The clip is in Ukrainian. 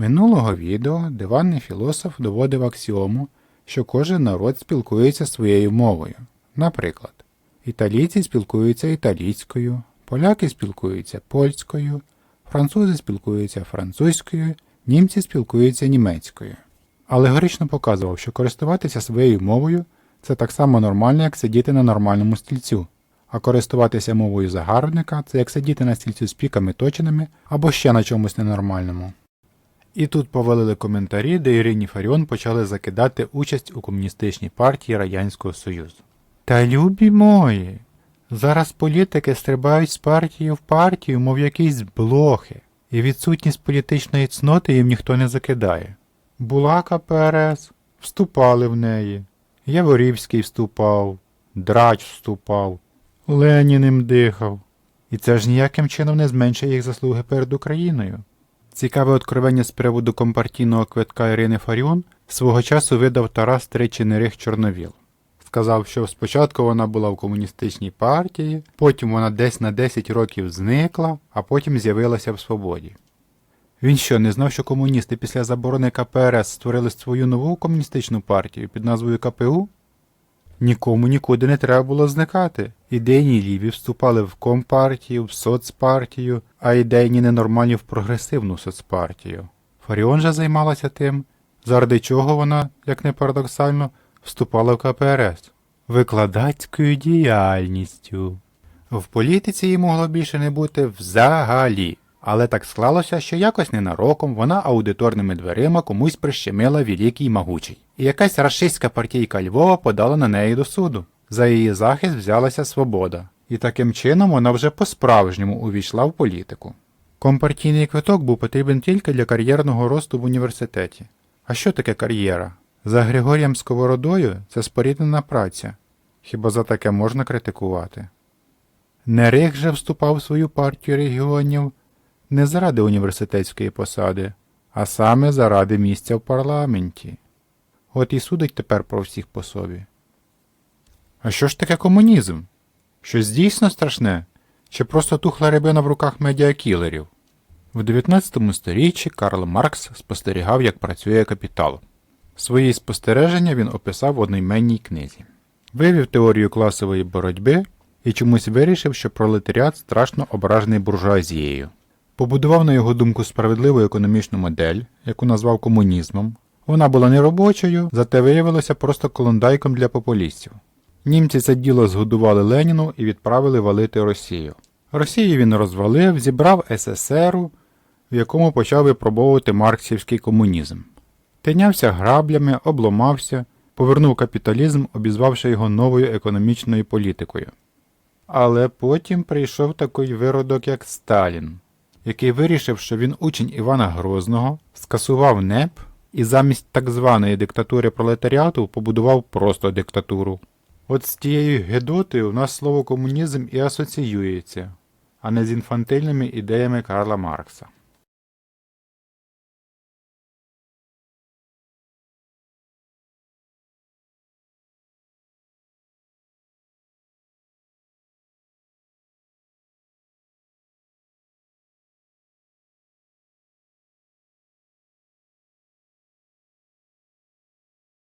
Минулого відео диванний філософ доводив аксіому, що кожен народ спілкується своєю мовою. Наприклад, італійці спілкуються італійською, поляки спілкуються польською, французи спілкуються французькою, німці спілкуються німецькою. Алегорично показував, що користуватися своєю мовою це так само нормально, як сидіти на нормальному стільцю, а користуватися мовою загарбника це як сидіти на стільцю з піками точеними або ще на чомусь ненормальному. І тут повалили коментарі, де Ірині Фаріон почали закидати участь у комуністичній партії Радянського Союзу. Та любі мої, зараз політики стрибають з партії в партію, мов якісь блохи, і відсутність політичної цноти їм ніхто не закидає. Була КПРС, вступали в неї. Яворівський вступав, Драч вступав, Ленін їм дихав. І це ж ніяким чином не зменшує їх заслуги перед Україною. Цікаве откровення з приводу компартійного квитка Ірини Фаріон свого часу видав Тарас Тричинерих Чорновіл. Сказав, що спочатку вона була в комуністичній партії, потім вона десь на 10 років зникла, а потім з'явилася в свободі. Він що, не знав, що комуністи після заборони КПРС створили свою нову комуністичну партію під назвою КПУ? Нікому нікуди не треба було зникати. Ідейні ліві вступали в компартію, в соцпартію, а ідейні ненормальні в прогресивну соцпартію. Фаріон же займалася тим, заради чого вона, як не парадоксально, вступала в КПРС викладацькою діяльністю. В політиці їй могло більше не бути взагалі. Але так склалося, що якось ненароком вона аудиторними дверима комусь прищемила великий могучий. І якась рашистська партійка Львова подала на неї до суду. За її захист взялася свобода. І таким чином вона вже по-справжньому увійшла в політику. Компартійний квиток був потрібен тільки для кар'єрного росту в університеті. А що таке кар'єра? За Григорієм Сковородою це споріднена праця. Хіба за таке можна критикувати? Нерих же вступав в свою партію регіонів не заради університетської посади, а саме заради місця в парламенті. От і судить тепер про всіх по собі. А що ж таке комунізм? Щось дійсно страшне? Чи просто тухла рибина в руках медіакілерів? В 19 сторіччі Карл Маркс спостерігав, як працює капітал. Свої спостереження він описав в одноіменній книзі. Вивів теорію класової боротьби і чомусь вирішив, що пролетаріат страшно ображений буржуазією. Побудував, на його думку, справедливу економічну модель, яку назвав комунізмом. Вона була не робочою, зате виявилася просто колондайком для популістів. Німці це діло згодували Леніну і відправили валити Росію. Росію він розвалив, зібрав СССР, в якому почав випробовувати марксівський комунізм. Тинявся граблями, обломався, повернув капіталізм, обізвавши його новою економічною політикою. Але потім прийшов такий виродок, як Сталін, який вирішив, що він учень Івана Грозного, скасував НЕП і замість так званої диктатури пролетаріату побудував просто диктатуру. От з тією гедотою у нас слово комунізм і асоціюється, а не з інфантильними ідеями Карла Маркса.